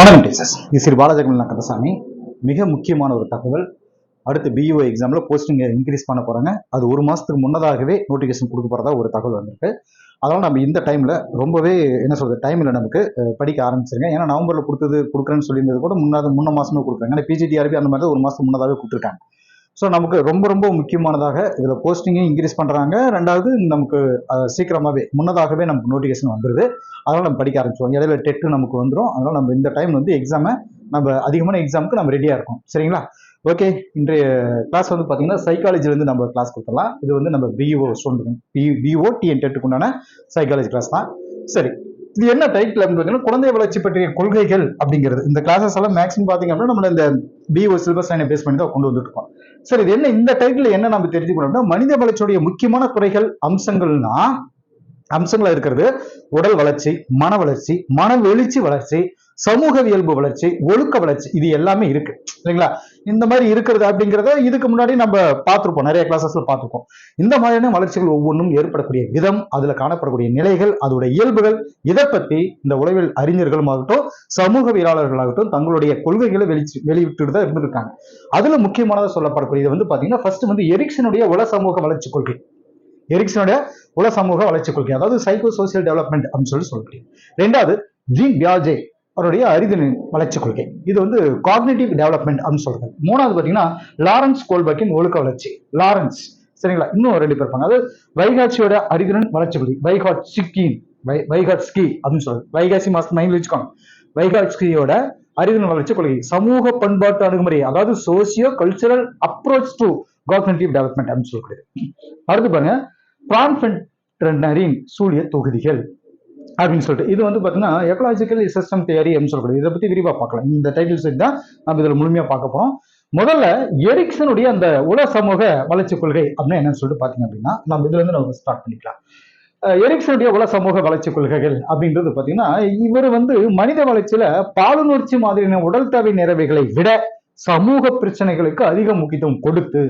வணக்கம் டீச்சர்ஸ். இது ஸ்ரீ பாலாஜகமலா கந்தசாமி. மிக முக்கியமான ஒரு தகவல். அடுத்து பியூஓ எக்ஸாமில் போஸ்டிங் இன்க்ரீஸ் பண்ண போகிறாங்க அது ஒரு மாதத்துக்கு முன்னதாகவே நோட்டிஃபிகேஷன் கொடுக்க போகிறதா ஒரு தகவல் வந்திருக்கு. அதனால் நம்ம இந்த டைமில் ரொம்பவே என்ன சொல்கிறது டைமில் நமக்கு படிக்க ஆரம்பிச்சிருங்க. ஏன்னா நவம்பரில் கொடுத்தது கொடுக்குறேன்னு சொல்லியிருந்தது கூட முன்னாடி முன்ன மாதமே கொடுக்குறாங்க. ஏன்னா பிஜிடிஆர்பி அந்த மாதிரி தான் ஒரு மாதம் முன்னதாகவே கொடுத்துருக்காங்க. ஸோ நமக்கு ரொம்ப ரொம்ப முக்கியமானதாக இதில் போஸ்டிங்கும் இன்க்ரீஸ் பண்ணுறாங்க ரெண்டாவது நமக்கு சீக்கிரமாகவே முன்னதாகவே நமக்கு நோட்டிஃபிகேஷன் வந்துடுது அதனால் நம்ம படிக்க ஆரம்பிச்சிடுவோம் இடையில டெட்டு நமக்கு வந்துடும் அதனால் நம்ம இந்த டைம் வந்து எக்ஸாமை நம்ம அதிகமான எக்ஸாமுக்கு நம்ம ரெடியாக இருக்கும். சரிங்களா? ஓகே இன்றைய கிளாஸ் வந்து பார்த்தீங்கன்னா சைக்காலஜிலேருந்து நம்ம கிளாஸ் கொடுத்துடலாம். இது வந்து நம்ம BEO student B BO TN டெட்டுக்கு உண்டான சைக்காலஜி கிளாஸ் தான். சரி இது என்ன டைட்டில் அப்படின்னு பார்த்தீங்கன்னா குழந்தை வளர்ச்சி பற்றிய கொள்கைகள் அப்படிங்கிறது. இந்த கிளாஸஸ் எல்லாம் மேக்ஸிமம் பார்த்தீங்க அப்படின்னா நம்மள இந்த பிஓ சிலபஸ் லைனை பேஸ் பண்ணி தான் கொண்டு வந்துட்டு இருக்கோம். சரி இது என்ன இந்த டைட்டில் என்ன நம்ம தெரிஞ்சுக்கணும்னா மனித வளர்ச்சியுடைய முக்கியமான துறைகள் அம்சங்கள்னா அம்சங்களா இருக்கிறது. உடல் வளர்ச்சி மன வளர்ச்சி மன வெளிச்சி வளர்ச்சி சமூகவியல்பு வளர்ச்சி ஒழுக்க வளர்ச்சி இது எல்லாமே இருக்கு. சரிங்களா? இந்த மாதிரி இருக்கிறது அப்படிங்கிறத இதுக்கு முன்னாடி நம்ம பார்த்துருப்போம். நிறைய கிளாஸஸ்ல பார்த்துருக்கோம் இந்த மாதிரியான வளர்ச்சிகள் ஒவ்வொன்றும் ஏற்படக்கூடிய விதம் அதுல காணப்படக்கூடிய நிலைகள் அதோட இயல்புகள் இதை பத்தி இந்த உளவியல் அறிஞர்களுமாகட்டும் சமூகவியலாளர்களாகட்டும் தங்களுடைய கொள்கைகளை வெளிச்சு வெளியிட்டு தான் இருந்திருக்காங்க. அதுல முக்கியமானதாக சொல்லப்படக்கூடியது வந்து பாத்தீங்கன்னா ஃபர்ஸ்ட் வந்து எரிக்சனுடைய உல சமூக வளர்ச்சி கொள்கை. எரிக்சனுடைய உல சமூக வளர்ச்சி கொள்கை அதாவது சைக்கோ சோசியல் டெவலப்மெண்ட் அப்படின்னு சொல்லி சொல்ல முடியும் ரெண்டாவது ஜீன் பியாஜே அவருடைய அறிதலின் வளர்ச்சி கொள்கை. இது வந்து காக்னேட்டிவ் டெவலப்மெண்ட் அப்படின்னு சொல்றது மூணாவது பாத்தீங்கன்னா லாரன்ஸ் கோல்பக்கின் ஒழுக்க வளர்ச்சி. லாரன்ஸ். சரிங்களா? இன்னும் ரெண்டு பேர் இருப்பாங்க. அதாவது வைகாட்சியோட அறிதிறன் வளர்ச்சி கொள்கை. வைகாட் சிக்கின் வை வைகாட் ஸ்கி அப்படின்னு சொல்றது. வைகாசி மாசம் மைண்ட் வச்சுக்கோங்க. வைகாட்ஸ்கியோட அறிவியல் வளர்ச்சி கொள்கை. சமூக பண்பாட்டு அணுகுமுறை அதாவது socio cultural approach to cognitive development அப்படின்னு சொல்லக்கூடியது அடுத்து பாருங்க பிரான்ஃபென்டரின் சூழிய தொகுதிகள் அப்படின்னு சொல்லிட்டு. இது வந்து பார்த்தீங்கன்னா எக்கலாஜிக்கல் சிஸ்டம் தியரி அப்படின்னு சொல்லக்கூடியது இதை பத்தி விரிவாக பார்க்கலாம். இந்த டைட்டில் செட் தான் நம்ம இதில் முழுமையாக பார்க்க போறோம். முதல்ல எரிக்சனுடைய அந்த உல சமூக வளர்ச்சி கொள்கை அப்படின்னு என்னன்னு சொல்லிட்டு பார்த்தீங்க அப்படின்னா நம்ம இதுல இருந்து நம்ம ஸ்டார்ட் பண்ணிக்கலாம். எரிக்சனுடைய உல சமூக வளர்ச்சி கொள்கைகள் அப்படின்றது பார்த்தீங்கன்னா இவர் வந்து மனித வளர்ச்சியில பாலுணர்ச்சி மாதிரியான உடல் தேவை நிறைவைகளை விட சமூக பிரச்சனைகளுக்கு அதிக முக்கியத்துவம் கொடுத்து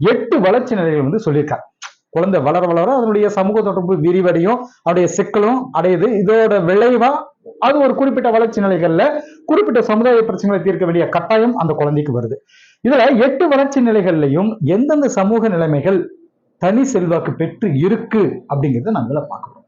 எட்டு வளர்ச்சி நிலைகள் வந்து சொல்லியிருக்காரு. குழந்தை வளர வளர அதனுடைய சமூக தொடர்பு விரிவடையும். அதனுடைய சிக்கலும் அடையுது. இதோட விளைவா அது ஒரு குறிப்பிட்ட வளர்ச்சி நிலைகள்ல குறிப்பிட்ட சமுதாய பிரச்சனைகளை தீர்க்க வேண்டிய கட்டாயம் அந்த குழந்தைக்கு வருது. இதுல எட்டு வளர்ச்சி நிலைகள்லையும் எந்தெந்த சமூக நிலைமைகள் தனி செல்வாக்கு பெற்று இருக்கு அப்படிங்கிறத நம்ம பார்க்கணும்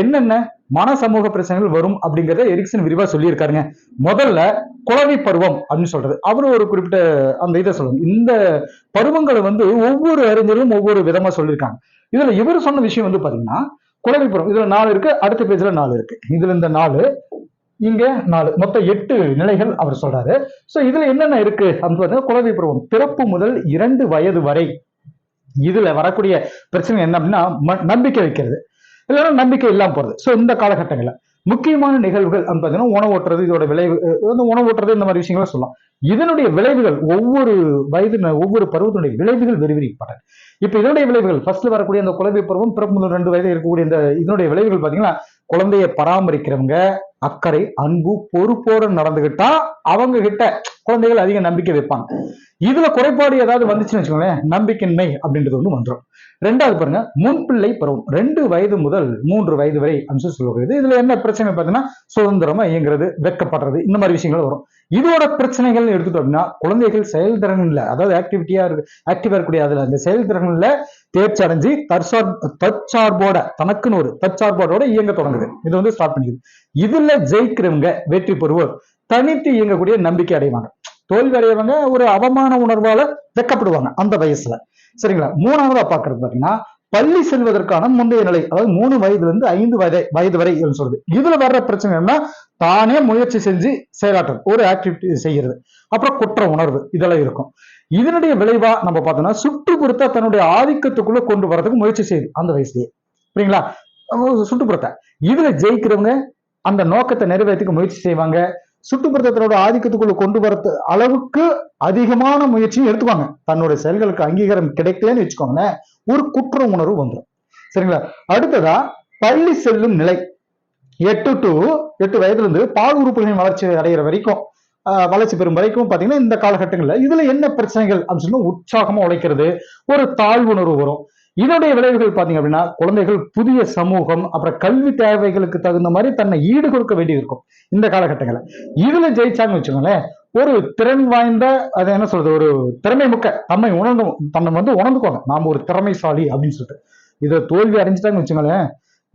என்னென்ன மன சமூக பிரச்சனைகள் வரும் அப்படிங்கிறத எரிக்சன் விரிவா சொல்லியிருக்காருங்க. முதல்ல குழவி பருவம் அப்படின்னு சொல்றது. அவரு ஒரு குறிப்பிட்ட அந்த இதை சொல்லணும். இந்த பருவங்களை வந்து ஒவ்வொரு அறிஞரும் ஒவ்வொரு விதமா சொல்லியிருக்காங்க. இதுல இவர் சொன்ன விஷயம் வந்து பாத்தீங்கன்னா குழவி பருவம். இதுல நாலு இருக்கு அடுத்த பேஜ்ல நாலு இருக்கு. இதுல இந்த நாலு இங்க நாலு. மொத்தம் எட்டு நிலைகள் அவர் சொல்றாரு. சோ இதுல என்னென்ன இருக்கு அப்படின்னு பார்த்தீங்கன்னா குழவி பருவம். பிறப்பு முதல் இரண்டு வயது வரை இதுல வரக்கூடிய பிரச்சனை என்ன அப்படின்னா ம- நம்பிக்கை வைக்கிறது. இல்லைன்னா நம்பிக்கை இல்லாமல் போகிறது ஸோ இந்த காலகட்டங்களில் முக்கியமான நிகழ்வுகள் பார்த்தீங்கன்னா உணவு ஓட்டுறது இதோட விளைவு வந்து உணவு ஓட்டுறது இந்த மாதிரி விஷயங்களை சொல்லலாம். இதனுடைய விளைவுகள் ஒவ்வொரு வயது ஒவ்வொரு பருவத்தினுடைய விளைவுகள் விரிவிக்கப்பட்டன இப்ப இதனுடைய விளைவுகள் ஃபர்ஸ்ட்ல வரக்கூடிய அந்த குழந்தை பருவம் பிறப்பு முதல் ரெண்டு வயது இருக்கக்கூடிய இந்த இதனுடைய விளைவுகள் பார்த்தீங்கன்னா குழந்தையை பராமரிக்கிறவங்க அக்கறை அன்பு பொறுப்போடு நடந்துகிட்டா அவங்க கிட்ட குழந்தைகள் அதிக நம்பிக்கை வைப்பாங்க. இதுல குறைபாடு ஏதாவது வந்துச்சுன்னு வச்சுக்கோங்களேன் நம்பிக்கையின்மை அப்படின்றது ஒண்ணு வந்துடும் ரெண்டாவது பாருங்க முன்பிள்ளை பருவம். ரெண்டு வயது முதல் மூன்று வயது வரை அம்சம் சொல்லக்கூடியது இதுல என்ன பிரச்சனை பார்த்தீங்கன்னா சுதந்திரமா இயங்குறது வெட்கப்படுறது இந்த மாதிரி விஷயங்கள் வரும். இதோட பிரச்சனைகள் எடுத்துட்டோம் அப்படின்னா குழந்தைகள் செயல்திறன்ல அதாவது ஆக்டிவிட்டியா இருக்கு ஆக்டிவா இருக்கக்கூடிய அதுல அந்த செயல்திறன்ல தேர்ச்சி அடைஞ்சு தற்சார் தற்சார்போட தனக்குன்னு ஒரு தற்சார்போட இயங்க தொடங்குது. இது வந்து ஸ்டார்ட் பண்ணிக்குது. இதுல ஜெயிக்கிறவங்க வெற்றி பெறுவோர். தனித்து இயங்கக்கூடிய நம்பிக்கை அடைவாங்க. தோல்வி அடையவங்க ஒரு அவமான உணர்வால வெக்கப்படுவாங்க அந்த வயசுல. சரிங்களா? மூணாவதா பாக்குறது பாத்தீங்கன்னா பள்ளி செல்வதற்கான முந்தைய நிலை அதாவது மூணு வயதுல இருந்து ஐந்து வயது வயது வரை சொல்றது. இதுல வர்ற பிரச்சனை என்ன? தானே முயற்சி செஞ்சு செயலாற்றது ஒரு ஆக்டிவிட்டி செய்யறது அப்புறம் குற்ற உணர்வு இதெல்லாம் இருக்கும். இதனுடைய விளைவா நம்ம பார்த்தோம்னா சுற்றுப்புறத்தை தன்னுடைய ஆதிக்கத்துக்குள்ள கொண்டு வரதுக்கு முயற்சி செய்யுது அந்த வயசுலயே. புரியுங்களா? சுற்றுப்புறத்தை இதுல ஜெயிக்கிறவங்க அந்த நோக்கத்தை நிறைவேற்றிக்க முயற்சி செய்வாங்க. சுற்றுப்புறத்தை ஆதிக்கத்துக்குள்ள கொண்டு வரத்து அளவுக்கு அதிகமான முயற்சியும் எடுத்துக்குவாங்க. தன்னுடைய செயல்களுக்கு அங்கீகாரம் கிடைக்கலன்னு வச்சுக்கோங்களேன் ஒரு குற்ற உணர்வு வந்துடும் சரிங்களா? அடுத்ததா பள்ளி செல்லும் நிலை. எட்டு டு எட்டு வயதுல இருந்து பால் உறுப்புகளின் வளர்ச்சி அடைகிற வரைக்கும் ஆஹ், வளர்ச்சி பெறும் வரைக்கும் பாத்தீங்கன்னா இந்த காலகட்டங்கள்ல இதுல என்ன பிரச்சனைகள் அப்படின்னு சொன்னா உற்சாகமா உழைக்கிறது ஒரு தாழ்வுணர்வு வரும். இதனுடைய விளைவுகள் பாத்தீங்க அப்படின்னா குழந்தைகள் புதிய சமூகம் அப்புறம் கல்வி தேவைகளுக்கு தகுந்த மாதிரி தன்னை ஈடு கொடுக்க வேண்டியிருக்கும் இந்த காலகட்டங்களில். இதுல ஜெயிச்சாங்கன்னு வச்சுக்கோங்களேன் ஒரு திறன் வாய்ந்த அது என்ன சொல்றது ஒரு திறமை முக்க தம்மை உணர்ந்து தன்னை வந்து உணர்ந்துக்கோங்க. நாம ஒரு திறமைசாலி அப்படின்னு சொல்லிட்டு. இதை தோல்வி அடைஞ்சிட்டாங்கன்னு வச்சுங்களேன்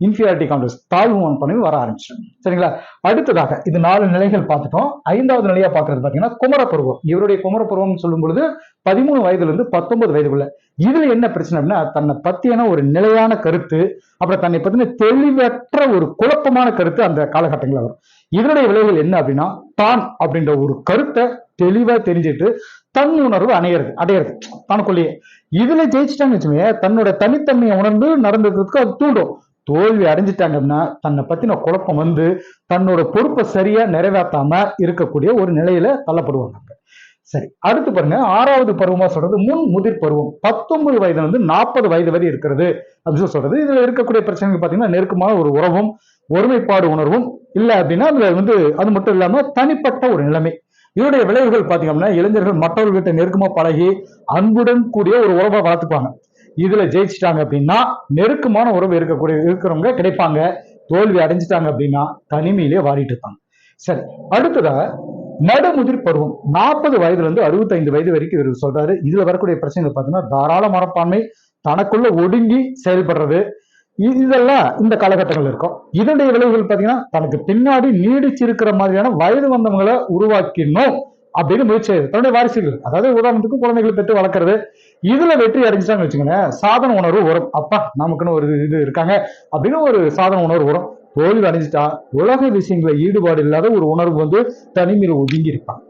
இன்ஃபீரியாரிட்டி காம்ப்ளெக்ஸ் தாழ்வு மனப்பான்மை வர ஆரம்பிச்சிடும். சரிங்களா? அடுத்ததாக இது நாலு நிலைகள் பார்த்துட்டோம். ஐந்தாவது நிலையா பார்க்கறது பாத்தீங்கன்னா குமரப்பருவம். இவருடைய குமரப்பருவம் சொல்லும் பொழுது பதிமூணு வயதுல இருந்து பத்தொன்பது வயதுக்குள்ள. இதுல என்ன பிரச்சனை அப்படின்னா தன்னை பத்தியான ஒரு நிலையான கருத்து அப்புறம் தன்னை பத்தின தெளிவற்ற ஒரு குழப்பமான கருத்து அந்த காலகட்டங்களில் வரும். இதனுடைய விளைவுகள் என்ன அப்படின்னா தான் அப்படின்ற ஒரு கருத்தை தெளிவா தெரிஞ்சுட்டு தன் உணர்வு அணையிறது அடையிறது. தனக்குள்ளேயே. இதுல ஜெயிச்சிட்டான்னு வச்சுமே தன்னோட தனித்தன்மையை உணர்ந்து நடந்துக்கிறதுக்கு அது தூண்டும். தோல்வி அடைஞ்சிட்டாங்க அப்படின்னா தன்னை பத்தின குழப்பம் வந்து தன்னோட பொறுப்பை சரியா நிறைவேற்றாம இருக்கக்கூடிய ஒரு நிலையில தள்ளப்படுவாங்க. சரி அடுத்து பாருங்க. ஆறாவது பருவமா சொல்றது முன் முதிர் பருவம். பத்தொன்பது வயதுல இருந்து நாற்பது வயது வரை இருக்கிறது அப்படின்னு சொல்லி சொல்றது. இதுல இருக்கக்கூடிய பிரச்சனைகள் பாத்தீங்கன்னா நெருக்கமான ஒரு உறவும் ஒருமைப்பாடு உணர்வும் இல்ல அப்படின்னா அதுல வந்து அது மட்டும் இல்லாம தனிப்பட்ட ஒரு நிலைமை. இதனுடைய விளைவுகள் பாத்தீங்க அப்படின்னா இளைஞர்கள் மற்றவர்கிட்ட நெருக்கமா பழகி அன்புடன் கூடிய ஒரு உறவை வளர்த்துப்பாங்க இதுல ஜெயிச்சிட்டாங்க அப்படின்னா நெருக்கமான உறவு இருக்கக்கூடிய இருக்கிறவங்க கிடைப்பாங்க. தோல்வி அடைஞ்சிட்டாங்க அப்படின்னா தனிமையிலேயே வாடிட்டு இருப்பாங்க. சரி அடுத்ததா நடுமுதிர் பருவம். நாற்பது வயதுல இருந்து அறுபத்தைந்து வயது வரைக்கும் இவர் சொல்றாரு. இதுல வரக்கூடிய பிரச்சனைகள் பார்த்தீங்கன்னா தாராள மரப்பான்மை தனக்குள்ள ஒடுங்கி செயல்படுறது இதெல்லாம் இந்த காலகட்டங்கள் இருக்கும். இதனுடைய விளைவுகள் பார்த்தீங்கன்னா தனக்கு பின்னாடி நீடிச்சிருக்கிற மாதிரியான வயது வந்தவங்களை உருவாக்கினோம் அப்படின்னு முயற்சி தன்னுடைய வாரிசுகள். அதாவது உதாரணத்துக்கு குழந்தைகளை பெற்று வளர்க்கறது. இதுல வெற்றி அடைஞ்சிட்டாங்கன்னு வச்சுக்கோங்களேன் சாதன உணர்வு வரும். அப்பா நமக்குன்னு ஒரு இது இருக்காங்க. அப்படின்னு ஒரு சாதன உணர்வு வரும். தோல்வி அடைஞ்சிட்டா உலக விஷயங்களை ஈடுபாடு இல்லாத ஒரு உணர்வு வந்து தனிமையில் ஒதுங்கி இருப்பான்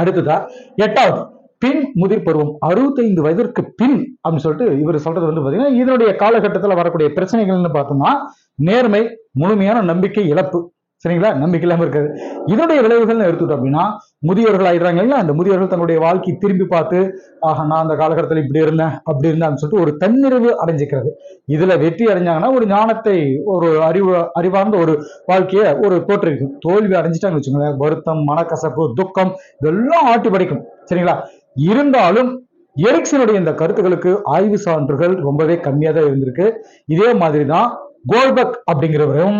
அடுத்ததா எட்டாவது பின் முதிர் பருவம். அறுபத்தைந்து வயதிற்கு பின் அப்படின்னு சொல்லிட்டு இவர் சொல்றது வந்து பாத்தீங்கன்னா இதனுடைய காலகட்டத்தில் வரக்கூடிய பிரச்சனைகள்னு பார்த்தோம்னா நேர்மை முழுமையான நம்பிக்கை இழப்பு. சரிங்களா? நம்பிக்கை இல்லாமல் இருக்காது. இதனுடைய விளைவுகள்னு எடுத்துட்டோம் அப்படின்னா முதியோர்கள் ஆயிடுறாங்க இல்லையா அந்த முதியோர்கள் தன்னுடைய வாழ்க்கையை திரும்பி பார்த்து ஆஹா நான் அந்த காலகட்டத்தில் இப்படி இருந்தேன் அப்படி இருந்தேன்னு சொல்லிட்டு ஒரு தன்னிறைவு அடைஞ்சிக்கிறது. இதுல வெற்றி அடைஞ்சாங்கன்னா ஒரு ஞானத்தை ஒரு அறிவு அறிவார்ந்த ஒரு வாழ்க்கையை ஒரு தோற்றுவிக்கும். தோல்வி அடைஞ்சிட்டாங்கன்னு வச்சுக்கோங்களேன். வருத்தம் மனக்கசப்பு துக்கம் இதெல்லாம் ஆட்டி படைக்கும். சரிங்களா? இருந்தாலும் எரிக்சனுடைய இந்த கருத்துக்களுக்கு ஆய்வு சான்றுகள் ரொம்பவே கம்மியாக தான் இருந்திருக்கு. இதே மாதிரி தான் கோல்பக் அப்படிங்கிறவரும்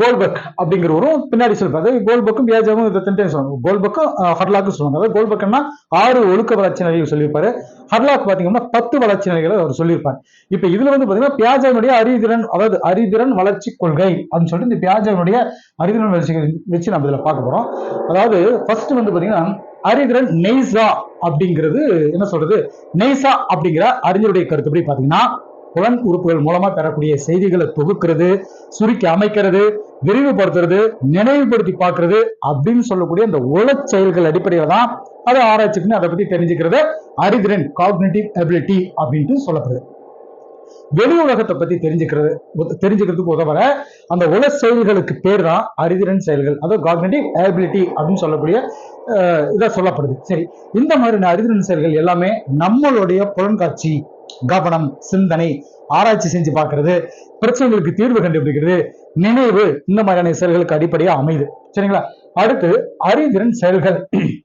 கோல்பக் அப்படிங்கிறவரும் பின்னாடி சொல்றாரு. கோல்பக்கும் பியாஜாவும் இதை தனித்தனி சொல்லுவாங்க. கோல்பக்கும் ஹர்லாக்கும் சொல்லுவாங்க. அதாவது கோல்பக்னா ஆறு ஒழுக்க வளர்ச்சி நிலைகள் சொல்லியிருப்பாரு. ஹர்லாக் பாத்தீங்கன்னா பத்து வளர்ச்சி நிலைகளை அவர் சொல்லியிருப்பார். இப்ப இதுல வந்து பாத்தீங்கன்னா பியாஜாவினுடைய அறிதிறன் அதாவது அறிதிறன் வளர்ச்சி கொள்கை அப்படின்னு சொல்லிட்டு இந்த பியாஜாவினுடைய அறிதிறன் வளர்ச்சி வச்சு நம்ம இதுல பார்க்க போறோம். அதாவது ஃபர்ஸ்ட் வந்து பாத்தீங்கன்னா அறிதிறன் நெய்சா அப்படிங்கிறது என்ன சொல்றது? நெய்சா அப்படிங்கிற அறிஞருடைய கருத்துப்படி பாத்தீங்கன்னா புலன் உறுப்புகள் மூலமா பெறக்கூடிய செய்திகளை தொகுக்கிறது சுருக்கி அமைக்கிறது விரிவுபடுத்துறது நினைவுபடுத்தி பார்க்கறது அப்படின்னு சொல்லக்கூடிய அந்த உலச் செயல்கள் அடிப்படையில தான் அதை ஆராய்ச்சிக்குன்னு அதை பத்தி தெரிஞ்சுக்கிறது அறிதிறன் காக்னேட்டிவ் எபிலிட்டி அப்படின்ட்டு சொல்லப்படுது. வெளி உலகத்தை பத்தி தெரிஞ்சுக்கிறது உத- தெரிஞ்சுக்கிறதுக்கு உதவுற அந்த உல செயல்களுக்கு பேர் தான் அறிதிறன் செயல்கள். அதாவது காக்னேட்டிவ் ஏபிலிட்டி அப்படின்னு சொல்லக்கூடிய இதை சொல்லப்படுது. சரி இந்த மாதிரியான அறிதிறன் செயல்கள் எல்லாமே நம்மளுடைய புலன்காட்சி கவனம் சிந்தனை ஆராய்ச்சி செஞ்சு பார்க்கறது பிரச்சனைகளுக்கு தீர்வு கண்டுபிடிக்கிறது நினைவு இந்த மாதிரியான செயல்களுக்கு அடிப்படையா அமையுது. சரிங்களா? அடுத்து அறிதிறன் செயல்கள்.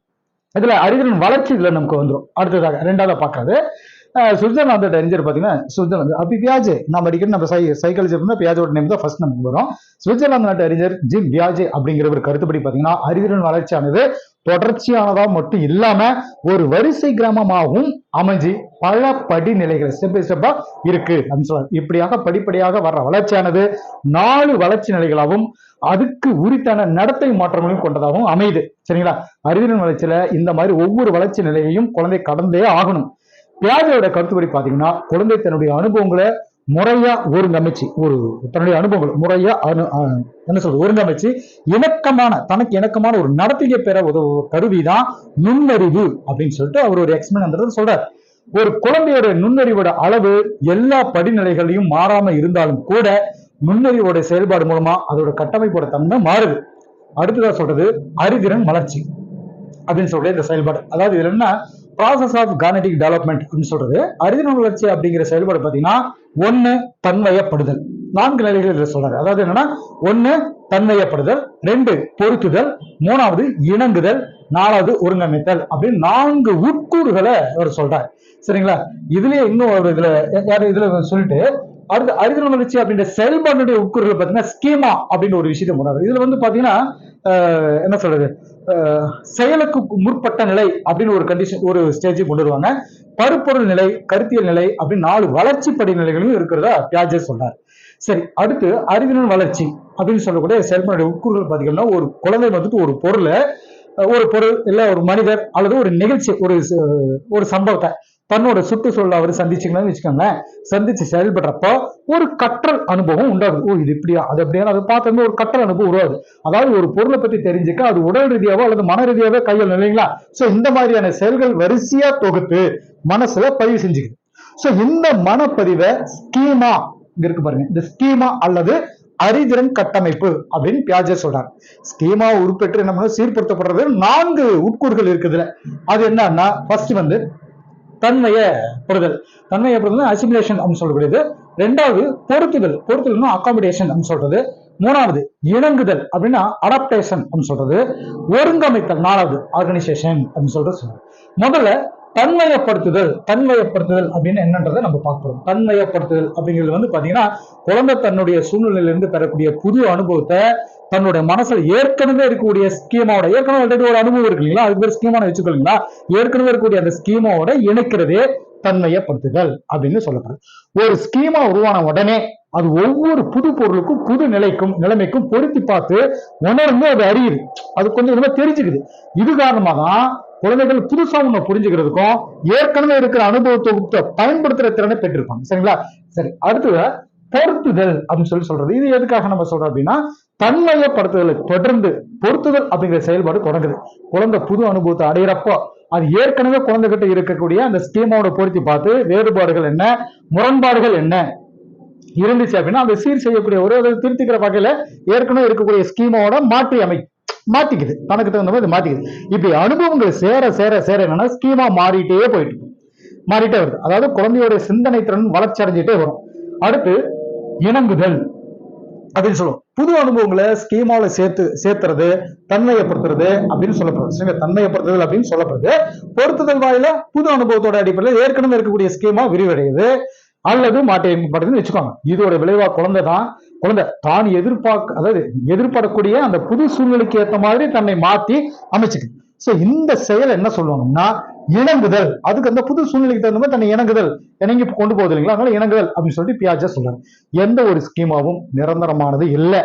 இதுல அறிதிறன் வளர்ச்சி இதுல நமக்கு வந்துடும் அடுத்ததாக ரெண்டாவது பார்க்கறது அஹ் அறிஞர் பார்த்தீங்கன்னா சுவிட்சர்லாந்து. அப்படி பியாஜே நம்ம அடிக்கடி நம்ம சை சைக்காலஜி இருந்தால் பியாஜோட நேம் தான் ஃபர்ஸ்ட் நமக்கு வரும். சுவிட்சர்லாந்து நாட்டு அறிஞர் ஜிம் பியாஜே அப்படிங்கிற ஒரு கருத்துப்படி பார்த்தீங்கன்னா அறிவியலின் வளர்ச்சியானது தொடர்ச்சியானதா மட்டும் இல்லாம ஒரு வரிசை கிராமமாகவும் அமைஞ்சு பல படிநிலைகள் ஸ்டெப் பை ஸ்டெப்பா இருக்கு. அப்படின்னு சொல்றாரு. இப்படியாக படிப்படியாக வர்ற வளர்ச்சியானது நாலு வளர்ச்சி நிலைகளாகவும் அதுக்கு உரித்தான நடத்தை மாற்றங்களையும் கொண்டதாகவும் அமையுது. சரிங்களா? அறிவியலின் வளர்ச்சியில இந்த மாதிரி ஒவ்வொரு வளர்ச்சி நிலையையும் குழந்தை கடந்தே ஆகணும். பியாஜோட கருத்துப்படி பாத்தீங்கன்னா குழந்தை தன்னுடைய அனுபவங்களை முறையா ஒருங்கமைச்சு ஒரு தன்னுடைய அனுபவங்கள் முறையா அனு என்ன சொல்றது ஒருங்கமைச்சு இணக்கமான தனக்கு இணக்கமான ஒரு நடத்தையை பெற உதவு கருவிதான் நுண்ணறிவு அப்படின்னு சொல்லிட்டு அவர் ஒரு எக்ஸ்பிளைன் சொல்றாரு. ஒரு குழந்தையோட நுண்ணறிவோட அளவு எல்லா படிநிலைகளையும் மாறாம இருந்தாலும் கூட நுண்ணறிவோட செயல்பாடு மூலமா அதோட கட்டமைப்போட தன்மை மாறுது. அடுத்ததா சொல்றது அறிதிறன் வளர்ச்சி அப்படின்னு சொல்ற இந்த செயல்பாடு. அதாவது இதுல என்ன ப்ராசஸ் ஆஃப் கானடிக் டெவலப்மெண்ட் அப்படின்னு சொல்றது அறிதிறன் வளர்ச்சி அப்படிங்கிற செயல்பாடு பார்த்தீங்கன்னா ஒன்று தன்வயப்படுதல் நான்கு நிலைகள் இதில் சொல்றாரு. அதாவது என்னன்னா ஒன்று தன்மையப்படுதல் ரெண்டு பொருத்துதல் மூணாவது இணங்குதல் நாலாவது ஒருங்கமைத்தல் அப்படின்னு நான்கு உட்கூறுகளை அவர் சொல்றாரு. சரிங்களா? இதுலயே இன்னும் ஒரு இதுல யாரு இதுல சொல்லிட்டு அடுத்து அறிதல் வளர்ச்சி அப்படின்ற செயல்பாடுடைய உட்கூறுகள் பார்த்தீங்கன்னா ஸ்கீமா அப்படின்னு ஒரு விஷயத்தை போடுறாரு. இதுல வந்து பாத்தீங்கன்னா என்ன சொல்றது? செயலுக்கு முற்பட்ட நிலை அப்படின்னு ஒரு கண்டிஷன் ஒரு ஸ்டேஜுக்கு கொண்டு வருவாங்க. பருப்பொருள் நிலை கருத்தியல் நிலை அப்படின்னு நாலு வளர்ச்சி படிநிலைகளும் இருக்கிறதா பியாஜே சொல்றாரு. சரி அடுத்து அறிவினல் வளர்ச்சி அப்படின்னு சொல்லக்கூடிய செயல்பாடு உட்கூறுகள் பார்த்தீங்கன்னா ஒரு குழந்தை வந்துட்டு ஒரு பொருளை ஒரு பொருள் இல்ல ஒரு மனிதர் அல்லது ஒரு நிகழ்ச்சி ஒரு ஒரு சம்பவத்தை தன்னோட சுற்றுச்சூழல் அவர் சந்திச்சிங்கன்னு வச்சுக்கோங்களேன். சந்திச்சு செயல்படுறப்போ ஒரு கற்றல் அனுபவம் உண்டாகுது. ஓ இது இப்படியா? அது அப்படியா? அதை பார்த்தோம்னா ஒரு கற்றல் அனுபவம் உருவாது அதாவது ஒரு பொருளை பத்தி தெரிஞ்சுக்க அது உடல் ரீதியாவோ அல்லது மன ரீதியாவோ கையில் இல்லைங்களா? சோ இந்த மாதிரியான செயல்கள் வரிசையா தொகுத்து மனசுல பதிவு செஞ்சுக்குது. சோ இந்த மனப்பதிவை ஸ்கீமா இங்க இருக்கு பாருங்க. இந்த ஸ்கீமா அல்லது அறிதிறன் கட்டமைப்பு அப்படின்னு பியாஜர் சொல்றாங்க ஸ்கீமா உருப்பெற்று என்ன பண்ண சீர்படுத்தப்படுறது நான்கு உட்கூறுகள் இருக்குதுல. அது என்னன்னா ஃபர்ஸ்ட் வந்து தன்மைய பெறுதல் தன்மைய பெறுதல் அசிமுலேஷன் அப்படின்னு சொல்லக்கூடியது. ரெண்டாவது பொருத்துதல். பொருத்துதல்னா அகாமடேஷன் அப்படின்னு சொல்றது. மூணாவது இணங்குதல் அப்படின்னா அடாப்டேஷன் அப்படின்னு சொல்றது. ஒருங்கமைத்தல். நாலாவது ஆர்கனைசேஷன் அப்படின்னு சொல்றது சொல்றது. முதல்ல தன்மையப்படுத்துதல் தன்மையப்படுத்துதல் அப்படின்னு என்னன்றதை நம்ம பார்க்கிறோம். தன்மையப்படுத்துதல் அப்படிங்கிறது வந்து பாத்தீங்கன்னா குழந்தை தன்னுடைய சூழ்நிலையிலிருந்து பெறக்கூடிய புது அனுபவத்தை தன்னுடைய மனசுல ஏற்கனவே இருக்கக்கூடிய ஸ்கீமாவோட ஏற்கனவே ஒரு அனுபவம் இருக்கு இல்லைங்களா? அதுக்கு பேர் ஸ்கீமான வச்சுக்கோங்களா ஏற்கனவே இருக்கக்கூடிய அந்த ஸ்கீமாவோட இணைக்கிறதே தன்மையப்படுத்துதல் அப்படின்னு சொல்லப்படுது. ஒரு ஸ்கீமா உருவான உடனே அது ஒவ்வொரு புது பொருளுக்கும் புது நிலைக்கும் நிலைமைக்கும் பொருத்தி பார்த்து உணர்ந்து அது அறியுது. அது கொஞ்சம் தெரிஞ்சுக்குது. இது காரணமா தான் குழந்தைகள் புதுசா ஒண்ணு புரிஞ்சுக்கிறதுக்கும் ஏற்கனவே இருக்கிற அனுபவ தொகுப்பை பயன்படுத்துற திறனை பெற்றிருப்பாங்க. சரிங்களா? சரி அடுத்தது பொருத்துதல் அப்படின்னு சொல்லி சொல்றது. இது எதுக்காக நம்ம சொல்றோம் அப்படின்னா தன்மையப்படுத்துதலை தொடர்ந்து பொருத்துதல் அப்படிங்கிற செயல்பாடு தொடங்குது. குழந்தை புது அனுபவத்தை அடையிறப்போ அது ஏற்கனவே குழந்தைகிட்ட இருக்கக்கூடிய அந்த ஸ்கீமோட பொருத்தி பார்த்து வேறுபாடுகள் என்ன முரண்பாடுகள் என்ன இருந்துச்சு அப்படின்னா அதை சீர் செய்யக்கூடிய ஒரு திருத்திக்கிற வகையில ஏற்கனவே இருக்கக்கூடிய ஸ்கீமோட மாற்றி அமை மாத்திக்குது. தனக்கு தகுந்த மாதிரி மாத்திக்குது. இப்படி அனுபவங்கள் சேர சேர சேர என்னன்னா ஸ்கீமா மாறிட்டே போயிட்டு மாறிட்டே வருது. அதாவது குழந்தையோட சிந்தனை திறன் வளர்ச்சி அடைஞ்சிட்டே வரும். அடுத்து இணங்குதல் அப்படின்னு சொல்லுவோம். புது அனுபவங்களை ஸ்கீமால சேர்த்து சேர்த்துறது தன்மையப்படுத்துறது அப்படின்னு சொல்லப்படுறது சரிங்களா தன்மையப்படுத்துதல் அப்படின்னு சொல்லப்படுது. பொருத்துதல் வாயில புது அனுபவத்தோட அடிப்படையில் ஏற்கனவே இருக்கக்கூடிய ஸ்கீமா விரிவடையுது. அல்லது மாற்றியமைப்படுதுன்னு வச்சுக்கோங்க. இதோட விளைவா குழந்தை தான் குழந்தை தான் எதிர்பார்க்க அதாவது எதிர்படக்கூடிய அந்த புது சூழ்நிலைக்கு ஏற்ற மாதிரி தன்னை மாத்தி அமைச்சுக்கு. சோ இந்த செயல் என்ன சொல்லுவாங்கன்னா இணங்குதல். அதுக்கு அந்த புது சூழ்நிலைக்கு தகுந்த மாதிரி தன்னை இணங்குதல். இணங்கி கொண்டு போகுது இல்லைங்களா? அதனால இணங்குதல் அப்படின்னு சொல்லிட்டு பியாஜா சொல்றாரு. எந்த ஒரு ஸ்கீமாவும் நிரந்தரமானது இல்லை.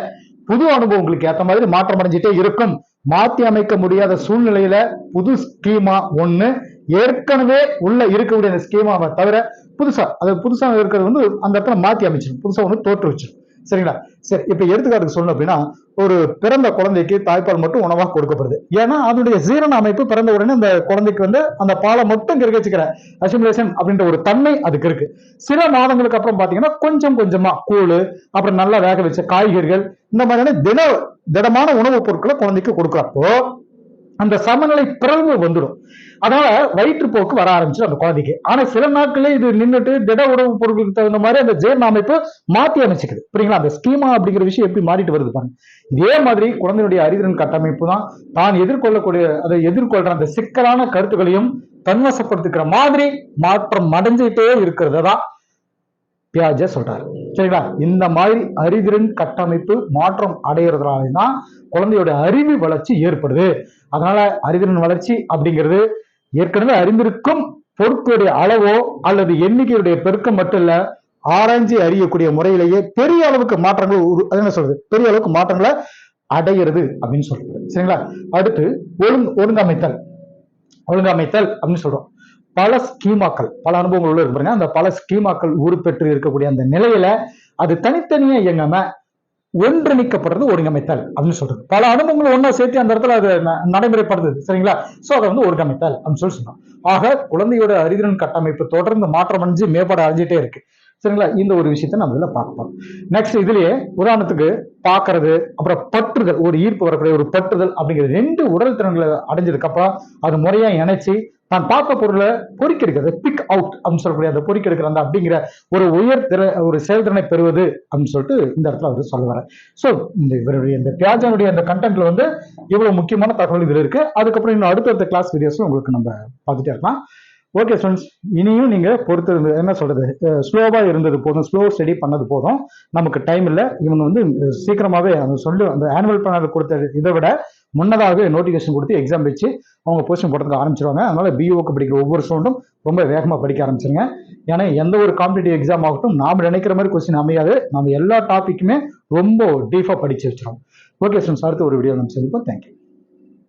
புது அனுபவங்களுக்கு ஏற்ற மாதிரி மாற்றம் அடைஞ்சிட்டே இருக்கும். மாத்தி அமைக்க முடியாத சூழ்நிலையில புது ஸ்கீமா ஒண்ணு ஏற்கனவே உள்ள இருக்கக்கூடிய அந்த ஸ்கீமாவை தவிர புதுசா அது புதுசா இருக்கிறது வந்து அந்த இடத்துல மாத்தி அமைச்சிடும் புதுசா ஒன்று தோற்று வச்சிடும் சரிங்களா? சரி இப்ப எடுத்துக்காட்டுக்கு சொல்லணும் அப்படின்னா ஒரு பிறந்த குழந்தைக்கு தாய்ப்பால் மட்டும் உணவாக கொடுக்கப்படுது. ஏன்னா அதனுடைய ஜீரண அமைப்பு பிறந்த உடனே அந்த குழந்தைக்கு வந்து அந்த பாலை மட்டும் கிரகிச்சுக்கிற அசிமுலேஷன் அப்படின்ற ஒரு தன்மை அதுக்கு இருக்கு. சில மாதங்களுக்கு அப்புறம் பாத்தீங்கன்னா கொஞ்சம் கொஞ்சமா கூழ் அப்புறம் நல்லா வேக வச்ச காய்கறிகள் இந்த மாதிரியான திட திடமான உணவுப் பொருட்களை குழந்தைக்கு கொடுக்குறப்போ அந்த சமநிலை பிறகு வந்துடும். அதனால வயிற்றுப்போக்கு வர ஆரம்பிச்சிடும் அந்த குழந்தைக்கு. ஆனா சில நாட்களே இது நின்றுட்டு திட உணவு பொருட்களுக்கு தகுந்த மாதிரி அந்த ஜீரண அமைப்பு மாத்தி அமைச்சுக்குது. புரியுங்களா? அந்த ஸ்கீமா அப்படிங்கிற விஷயம் எப்படி மாறிட்டு வருது பாருங்க. இதே மாதிரி குழந்தையுடைய அறிதிறன் கட்டமைப்பு தான் தான் எதிர்கொள்ளக்கூடிய அதை எதிர்கொள்ற அந்த சிக்கலான கருத்துக்களையும் தன்வசப்படுத்திக்கிற மாதிரி மாற்றம் அடைஞ்சிட்டே இருக்கிறது. தான் பியாஜ சொல்றாரு. சரிங்களா? இந்த மாதிரி அறிதிறன் கட்டமைப்பு மாற்றம் அடைகிறதுனால தான் குழந்தையோட அறிவு வளர்ச்சி ஏற்படுது. அதனால அறிதிறன் வளர்ச்சி அப்படிங்கிறது ஏற்கனவே அறிந்திருக்கும் பொருட்களுடைய அளவோ அல்லது எண்ணிக்கையுடைய பெருக்கம் மட்டும் இல்ல ஆராய்ச்சி அறியக்கூடிய முறையிலேயே பெரிய அளவுக்கு மாற்றங்கள் உரு- என்ன சொல்றது? பெரிய அளவுக்கு மாற்றங்களை அடைகிறது அப்படின்னு சொல்றது சரிங்களா? அடுத்து ஒழுங்கு ஒழுங்கமைத்தல். ஒழுங்கமைத்தல் அப்படின்னு சொல்றோம். பல ஸ்கீமாக்கள் பல அனுபவங்கள் உள்ள இருக்கு பாருங்க. அந்த பல ஸ்கீமாக்கள் உருப்பெற்று இருக்கக்கூடிய அந்த நிலையில அது தனித்தனியா இயங்காம ஒன்றிணைக்கப்படுறது ஒருங்கமைத்தல் அப்படின்னு சொல்றது. பல அனுபவங்களை ஒண்ணா சேர்த்து அந்த இடத்துல அது நடைமுறைப்படுது. சரிங்களா? சோ அதை வந்து ஒருங்கமைத்தல் அப்படின்னு சொல்லி சொன்னோம். ஆக குழந்தையோட அறிதிறன் கட்டமைப்பு தொடர்ந்து மாற்றம் அடைஞ்சு மேம்பாடு அடைஞ்சிட்டே இருக்கு. சரிங்களா? இந்த ஒரு விஷயத்த நம்ம இதில் பார்ப்போம். நெக்ஸ்ட் இதுலயே உதாரணத்துக்கு பார்க்கறது அப்புறம் பற்றுதல் ஒரு ஈர்ப்பு வரக்கூடிய ஒரு பற்றுதல் அப்படிங்கிற ரெண்டு உடல் திறன்களை அடைஞ்சதுக்கப்புறம் அது முறையாக இணைச்சி தான் பார்த்த பொருளை பொறிக்கெடுக்கிறது பிக் அவுட் அப்படின்னு சொல்லக்கூடிய அந்த பொறிக்கெடுக்கிற அந்த அப்படிங்கிற ஒரு உயர் திற ஒரு செயல்திறனை பெறுவது அப்படின்னு சொல்லிட்டு இந்த இடத்துல அவர் சொல்லுவார் ஸோ இந்த இவருடைய இந்த பியாஜனுடைய அந்த கண்டென்ட்ல வந்து இவ்வளவு முக்கியமான தகவல் இதில் இருக்கு. அதுக்கப்புறம் இன்னும் அடுத்தடுத்த கிளாஸ் வீடியோஸ்ல உங்களுக்கு நம்ம பார்த்துட்டே இருக்கலாம். ஓகே ஸ்டூடெண்ட்ஸ் இனியும் நீங்கள் பொறுத்து இருந்தது என்ன சொல்கிறது ஸ்லோவாக இருந்தது போதும். ஸ்லோ ஸ்டடி பண்ணது போதும். நமக்கு டைம் இல்லை. இவங்க வந்து சீக்கிரமாகவே அந்த சொல்லி அந்த ஆனுவல் பிளானர் கொடுத்த இதை விட முன்னதாகவே நோட்டிஃபிகேஷன் கொடுத்து எக்ஸாம் வச்சு அவங்க போஸ்டிங் போடுறதுக்கு ஆரம்பிச்சிருவாங்க. அதனால் பிஓக்கு படிக்கிற ஒவ்வொரு ஸ்டூடெண்ட்டும் ரொம்ப வேகமாக படிக்க ஆரம்பிச்சிருங்க. ஏன்னா எந்த ஒரு காம்படிட்டிவ் எக்ஸாம் ஆகட்டும் நாம் நினைக்கிற மாதிரி கொஸ்டின் அமையாது. நம்ம எல்லா டாப்பிக்குமே ரொம்ப டீஃபாக படிச்சு வச்சிரும் ஓகே ஸ்டூடெண்ட்ஸ் அடுத்த ஒரு வீடியோ நம்ம சந்திப்போம். தேங்க்யூ